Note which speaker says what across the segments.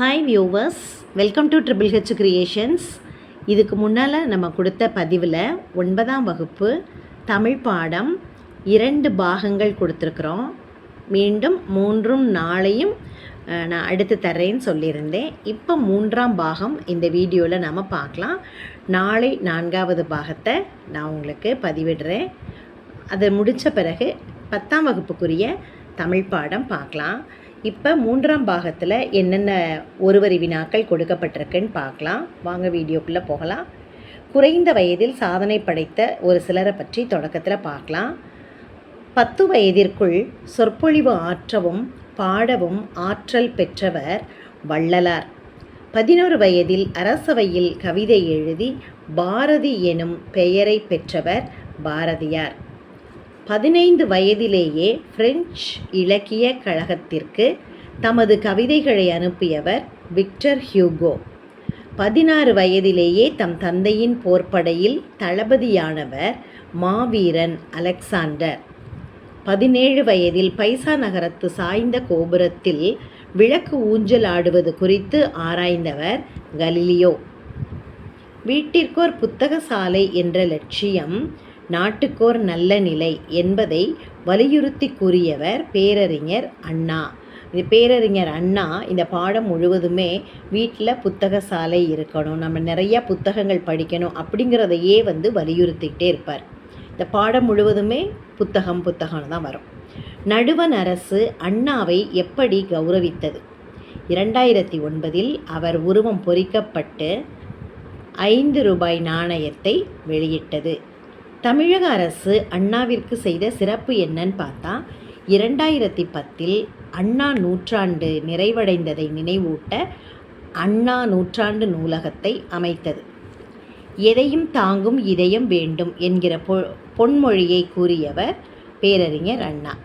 Speaker 1: Hi viewers welcome to triple H creations இதுக்கு முன்னால் நம்ம கொடுத்த பதிவில் ஒன்பதாம் வகுப்பு தமிழ் பாடம் இரண்டு பாகங்கள் கொடுத்துருக்குறோம். மீண்டும் மூன்றும் நாளையும் நான் அடுத்து தர்றேன்னு சொல்லியிருந்தேன். இப்போ மூன்றாம் பாகம் இந்த வீடியோவில் நாம் பார்க்கலாம். நாளை நான்காவது பாகத்தை நான் உங்களுக்கு பதிவிடுறேன். அதை முடித்த பிறகு பத்தாம் வகுப்புக்குரிய தமிழ் பாடம் பார்க்கலாம். இப்போ மூன்றாம் பாகத்தில் என்னென்ன ஒருவரி வினாக்கள் கொடுக்கப்பட்டிருக்குன்னு பார்க்கலாம். வாங்க வீடியோக்குள்ளே போகலாம். குறைந்த வயதில் சாதனை படைத்த ஒரு சிலரை பற்றி தொடக்கத்தில் பார்க்கலாம். பத்து வயதிற்குள் சொற்பொழிவு ஆற்றவும் பாடவும் ஆற்றல் பெற்றவர் வள்ளலார். பதினோரு வயதில் அரசவையில் கவிதை எழுதி பாரதி எனும் பெயரை பெற்றவர் பாரதியார். பதினைந்து வயதிலேயே பிரெஞ்சு இலக்கிய கழகத்திற்கு தமது கவிதைகளை அனுப்பியவர் விக்டர் ஹியூகோ. பதினாறு வயதிலேயே தம் தந்தையின் போர்ப்படையில் தளபதியானவர் மாவீரன் அலெக்சாண்டர். பதினேழு வயதில் பைசா நகரத்து சாய்ந்த கோபுரத்தில் விளக்கு ஊஞ்சல் ஆடுவது குறித்து ஆராய்ந்தவர் கலிலியோ. வீட்டிற்கோர் புத்தக சாலை என்ற லட்சியம் நாட்டுக்கோர் நல்ல நிலை என்பதை வலியுறுத்தி கூறியவர் பேரறிஞர் அண்ணா. இது பேரறிஞர் அண்ணா இந்த பாடம் முழுவதுமே வீட்டில் புத்தக சாலை இருக்கணும் நம்ம நிறையா புத்தகங்கள் படிக்கணும் அப்படிங்கிறதையே வந்து வலியுறுத்திக்கிட்டே இருப்பார். இந்த பாடம் முழுவதுமே புத்தகம் புத்தகம்னு தான் வரும். நடுவன் அரசு அண்ணாவை எப்படி கௌரவித்தது? இரண்டாயிரத்தி ஒன்பதில் அவர் உருவம் பொறிக்கப்பட்டு ஐந்து ரூபாய் நாணயத்தை வெளியிட்டது. தமிழக அரசு அண்ணாவிற்கு செய்த சிறப்பு என்னன்னு பார்த்தா இரண்டாயிரத்தி பத்தில் அண்ணா நூற்றாண்டு நிறைவடைந்ததை நினைவூட்ட அண்ணா நூற்றாண்டு நூலகத்தை அமைத்தது. எதையும் தாங்கும் இதயம் வேண்டும் என்கிற பொ பொன்மொழியை கூறியவர் பேரறிஞர் அண்ணா.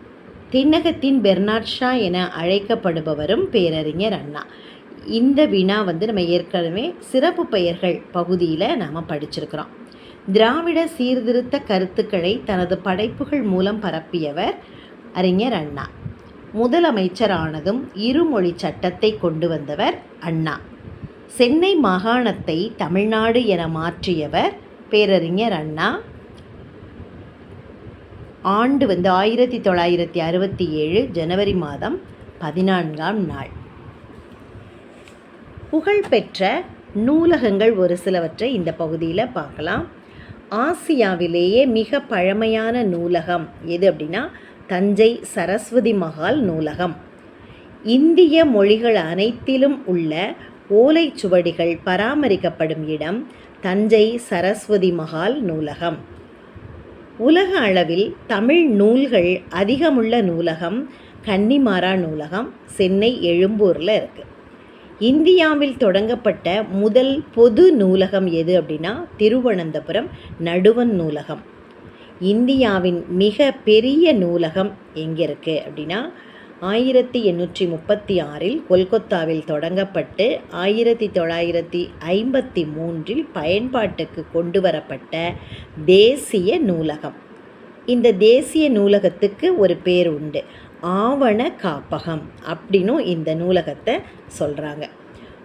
Speaker 1: தென்னகத்தின் பெர்னாட் ஷா என அழைக்கப்படுபவரும் பேரறிஞர் அண்ணா. இந்த வினா வந்து நம்ம ஏற்கனவே சிறப்பு பெயர்கள் பகுதியில் நாம் படிச்சிருக்கிறோம். திராவிட சீர்திருத்த கருத்துக்களை தனது படைப்புகள் மூலம் பரப்பியவர் அறிஞர் அண்ணா. முதலமைச்சரானதும் இருமொழி சட்டத்தை கொண்டு வந்தவர் அண்ணா. சென்னை மாகாணத்தை தமிழ்நாடு என மாற்றியவர் பேரறிஞர் அண்ணா. ஆண்டு வந்து ஆயிரத்தி தொள்ளாயிரத்தி அறுபத்தி ஏழு ஜனவரி மாதம் பதினான்காம் நாள். புகழ்பெற்ற நூலகங்கள் ஒரு சிலவற்றை இந்த பகுதியில் பார்க்கலாம். ஆசியாவிலேயே மிக பழமையான நூலகம் எது அப்படின்னா தஞ்சை சரஸ்வதி மகால் நூலகம். இந்திய மொழிகள் அனைத்திலும் உள்ள ஓலைச்சுவடிகள் பராமரிக்கப்படும் இடம் தஞ்சை சரஸ்வதி மகால் நூலகம். உலக அளவில் தமிழ் நூல்கள் அதிகமுள்ள நூலகம் கன்னிமாரா நூலகம் சென்னை எழும்பூரில் இருக்குது இந்தியாவில் தொடங்கப்பட்ட முதல் பொது நூலகம் எது அப்படின்னா திருவனந்தபுரம் நடுவன் நூலகம். இந்தியாவின் மிக பெரிய நூலகம் எங்கே இருக்குது அப்படின்னா ஆயிரத்தி எண்ணூற்றி முப்பத்தி ஆறில் கொல்கத்தாவில் தொடங்கப்பட்டு ஆயிரத்தி தொள்ளாயிரத்தி ஐம்பத்தி மூன்றில் பயன்பாட்டுக்கு கொண்டு வரப்பட்ட தேசிய நூலகம். இந்த தேசிய நூலகத்துக்கு ஒரு பேர் உண்டு. ஆவண காப்பகம் அப்படின்னும் இந்த நூலகத்தை சொல்கிறாங்க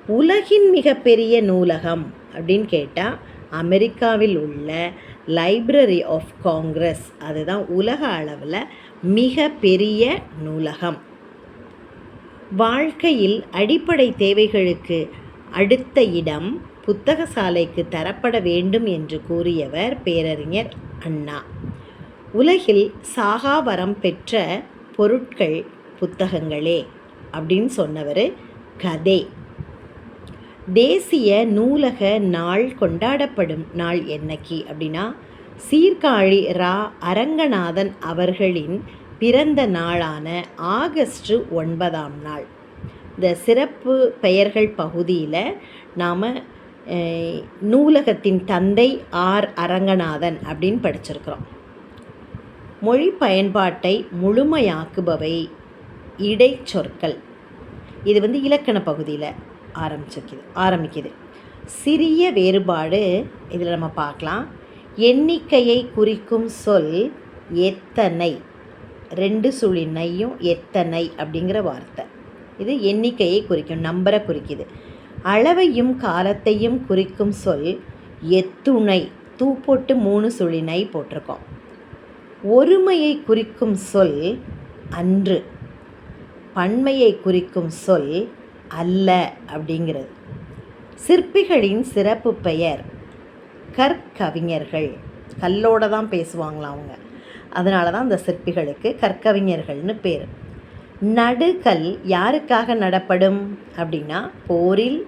Speaker 1: உலகின் மிகப்பெரிய நூலகம் அப்படின்னு கேட்டால் அமெரிக்காவில் உள்ள லைப்ரரி ஆஃப் காங்கிரஸ் அதுதான் உலக அளவில் மிக பெரிய நூலகம். வாழ்க்கையில் அடிப்படை தேவைகளுக்கு அடுத்த இடம் புத்தக சாலைக்கு தரப்பட வேண்டும் என்று கூறியவர் பேரறிஞர் அண்ணா. உலகில் சாகாவரம் பெற்ற பொருட்கள் புத்தகங்களே அப்படின்னு சொன்னவர் கதை. தேசிய நூலக நாள் கொண்டாடப்படும் நாள் என்னைக்கு அப்படின்னா சீர்காழி ரா. அரங்கநாதன் அவர்களின் பிறந்த நாளான ஆகஸ்ட் ஒன்பதாம் நாள். இந்த சிறப்பு பெயர்கள் பகுதியில் நாம் நூலகத்தின் தந்தை ஆர். அரங்கநாதன் அப்படின்னு படிச்சிருக்கிறோம். மொழி பயன்பாட்டை முழுமையாக்குபவை இடைச்சொற்கள் இது வந்து இலக்கண பகுதியில் ஆரம்பிச்சிருக்குது ஆரம்பிக்குது. சிறிய வேறுபாடு இதில் நம்ம பார்க்கலாம். எண்ணிக்கையை குறிக்கும் சொல் எத்தனை? ரெண்டு சுழி நையும் எத்தனை அப்படிங்கிற வார்த்தை. இது எண்ணிக்கையை குறிக்கும் நம்பரை குறிக்குது. அளவையும் காலத்தையும் குறிக்கும் சொல் எத்துணை. தூ போட்டு மூணு சுழினை போட்டிருக்கோம். ஒருமையை குறிக்கும் சொல் அன்று. பன்மையை குறிக்கும் சொல் அல்ல அப்படிங்கிறது. சிற்பிகளின் சிறப்பு பெயர் கற்கவிஞர்கள். கல்லோடு தான் பேசுவாங்களாம் அவங்க? அதனால தான் அந்த சிற்பிகளுக்கு கற்கவிஞர்கள்னு பேர். நடுகல் யாருக்காக நடப்படும் அப்படின்னா போரில்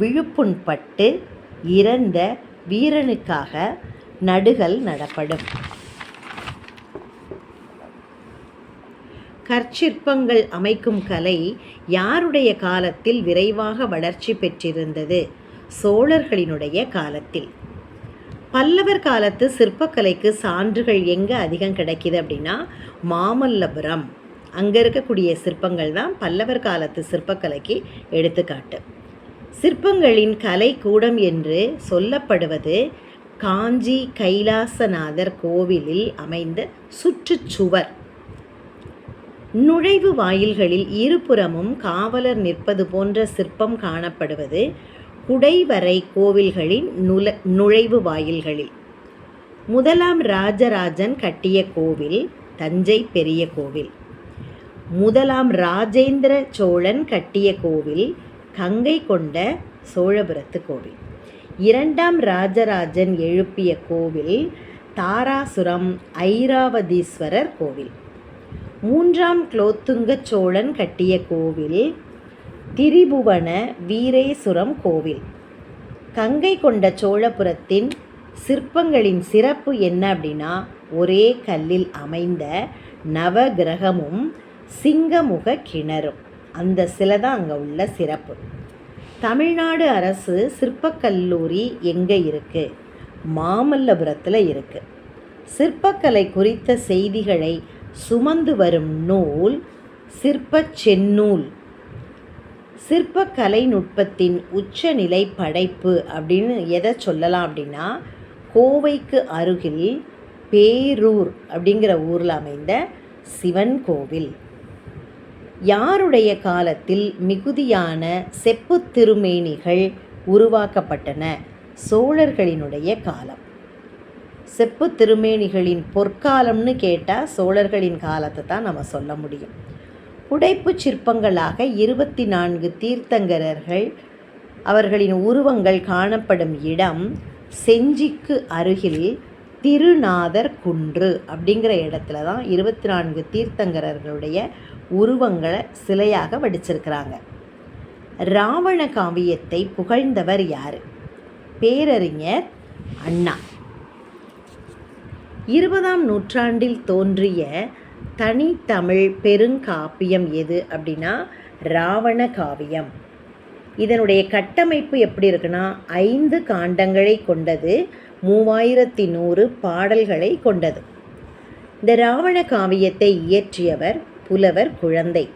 Speaker 1: விழுப்புண்பட்டு இறந்த வீரனுக்காக நடுகல் நடப்படும். கற்சிற்பங்கள் அமைக்கும் கலை யாருடைய காலத்தில் விரைவாக வளர்ச்சி பெற்றிருந்தது? சோழர்களினுடைய காலத்தில். பல்லவர் காலத்து சிற்பக்கலைக்கு சான்றுகள் எங்கே அதிகம் கிடைக்கிது அப்படின்னா மாமல்லபுரம். அங்கே இருக்கக்கூடிய சிற்பங்கள் தான் பல்லவர் காலத்து சிற்பக்கலைக்கு எடுத்துக்காட்டு. சிற்பங்களின் கலை கூடம் என்று சொல்லப்படுவது காஞ்சி கைலாசநாதர் கோவிலில் அமைந்த சுற்றுச்சுவர். நுழைவு வாயில்களில் இருபுறமும் காவலர் நிற்பது போன்ற சிற்பம் காணப்படுவது குடைவரை கோவில்களின் நுல நுழைவு வாயில்களில். முதலாம் ராஜராஜன் கட்டிய கோவில் தஞ்சை பெரிய கோவில். முதலாம் ராஜேந்திர சோழன் கட்டிய கோவில் கங்கை கொண்ட சோழபுரத்து கோவில். இரண்டாம் ராஜராஜன் எழுப்பிய கோவில் தாராசுரம் ஐராவதீஸ்வரர் கோவில். மூன்றாம் குலோத்துங்க சோழன் கட்டிய கோவில் திரிபுவன வீரேசுரம் கோவில். கங்கை கொண்ட சோழபுரத்தின் சிற்பங்களின் சிறப்பு என்ன அப்படின்னா ஒரே கல்லில் அமைந்த நவகிரகமும் சிங்கமுக கிணறும். அந்த சிலை தான் அங்கே உள்ள சிறப்பு. தமிழ்நாடு அரசு சிற்பக்கல்லூரி எங்கே இருக்குது மாமல்லபுரத்தில் இருக்குது சிற்பக்கலை குறித்த செய்திகளை சுமந்து வரும் நூல் சிற்பச் செந்நூல். சிற்பக்கலை நுட்பத்தின் உச்சநிலை படைப்பு அப்படின்னு எதை சொல்லலாம் அப்படின்னா கோவைக்கு அருகில் பேரூர் அப்படிங்கிற ஊரில் அமைந்த சிவன் கோவில். யாருடைய காலத்தில் மிகுதியான செப்பு திருமேனிகள் உருவாக்கப்பட்டன? சோழர்களினுடைய காலம். செப்பு திருமேனிகளின் பொற்காலம்னு கேட்டால் சோழர்களின் காலத்தை தான் நம்ம சொல்ல முடியும். புடைப்பு சிற்பங்களாக இருபத்தி நான்கு தீர்த்தங்கரர்கள் அவர்களின் உருவங்கள் காணப்படும் இடம் செஞ்சிக்கு அருகில் திருநாதர் குன்று அப்படிங்கிற இடத்துல தான் இருபத்தி நான்கு தீர்த்தங்கரர்களுடைய உருவங்களை சிலையாக வடிச்சிருக்கிறாங்க. ராவண காவியத்தை புகழ்ந்தவர் யார்? பேரறிஞர் அண்ணா. இருபதாம் நூற்றாண்டில் தோன்றிய தனித்தமிழ் பெருங்காப்பியம் எது அப்படின்னா ராவண காவியம். இதனுடைய கட்டமைப்பு எப்படி இருக்குன்னா ஐந்து காண்டங்களை கொண்டது மூவாயிரத்தி நூறு பாடல்களை கொண்டது. இந்த ராவண காவியத்தை இயற்றியவர் புலவர் குழந்தை.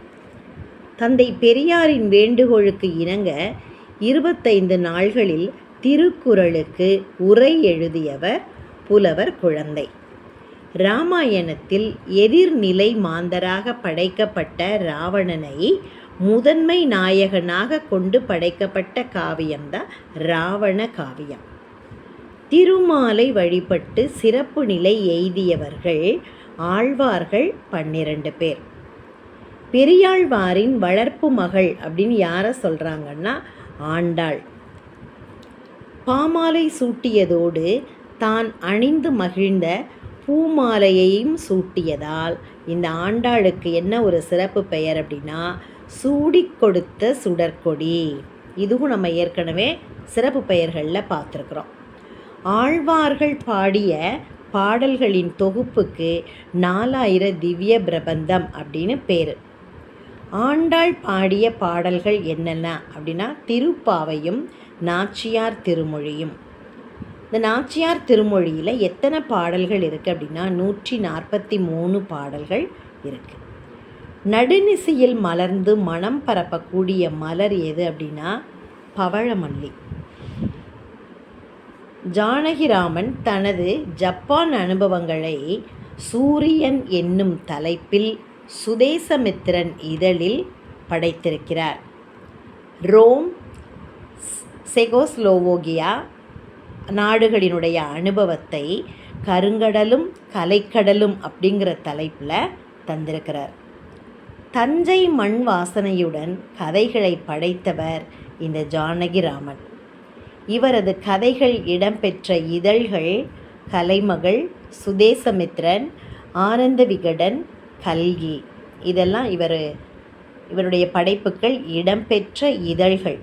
Speaker 1: தந்தை பெரியாரின் வேண்டுகோளுக்கு இணங்க இருபத்தைந்து நாள்களில் திருக்குறளுக்கு உரை எழுதியவர் புலவர் குழந்தை. ராமாயணத்தில் எதிர்நிலை மாந்தராக படைக்கப்பட்ட ராவணனை முதன்மை நாயகனாக கொண்டு படைக்கப்பட்ட காவியம்தான் ராவண காவியம். திருமாலை வழிபட்டு சிறப்பு நிலை எய்தியவர்கள் ஆழ்வார்கள் பன்னிரண்டு பேர். பெரியாழ்வாரின் வளர்ப்பு மகள் அப்படின்னு யாரை சொல்கிறாங்கன்னா ஆண்டாள். பாமாலை சூட்டியதோடு தான் அணிந்து மகிழ்ந்த பூமாலையையும் சூட்டியதால் இந்த ஆண்டாளுக்கு என்ன ஒரு சிறப்பு பெயர் அப்படின்னா சூடி கொடுத்த சுடற்கொடி. இதுவும் நம்ம ஏற்கனவே சிறப்பு பெயர்களில் பார்த்துருக்குறோம். ஆழ்வார்கள் பாடிய பாடல்களின் தொகுப்புக்கு நாலாயிர திவ்ய பிரபந்தம் அப்படின்னு பேர். ஆண்டாள் பாடிய பாடல்கள் என்னென்ன அப்படின்னா திருப்பாவையும் நாச்சியார் திருமொழியும். இந்த நாச்சியார் திருமொழியில் எத்தனை பாடல்கள் இருக்குது அப்படின்னா நூற்றி நாற்பத்தி மூணு பாடல்கள் இருக்குது நடுநிசையில் மலர்ந்து மனம் பரப்பக்கூடிய மலர் எது அப்படின்னா பவழமல்லி. ஜானகிராமன் தனது ஜப்பான் அனுபவங்களை சூரியன் என்னும் தலைப்பில் சுதேசமித்திரன் இதழில் படைத்திருக்கிறார். ரோம் செகோஸ்லோவோகியா நாடுகளினுடைய அனுபவத்தை கருங்கடலும் கலைக்கடலும் அப்படிங்கிற தலைப்பில் தந்திருக்கிறார். தஞ்சை மண் வாசனையுடன் கதைகளை படைத்தவர் இந்த ஜானகிராமன் இவரது கதைகள் இடம்பெற்ற இதழ்கள் கலைமகள் சுதேசமித்ரன் ஆனந்த விகடன் கல்கி. இதெல்லாம் இவர் இவருடைய படைப்புகள் இடம்பெற்ற இதழ்கள்.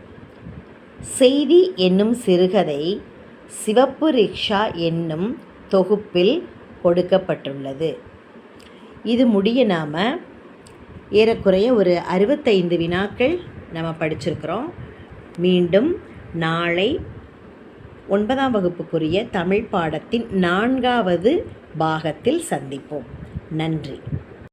Speaker 1: செய்தி என்னும் சிறுகதை சிவப்பு ரிக்ஷா என்னும் தொகுப்பில் கொடுக்கப்பட்டுள்ளது. இது முடிய நாம் ஏறக்குறைய ஒரு அறுபத்தைந்து வினாக்கள் நம்ம படிச்சிருக்கிறோம். மீண்டும் நாளை ஒன்பதாம் வகுப்புக்குரிய தமிழ் பாடத்தின் நான்காவது பாகத்தில் சந்திப்போம். நன்றி.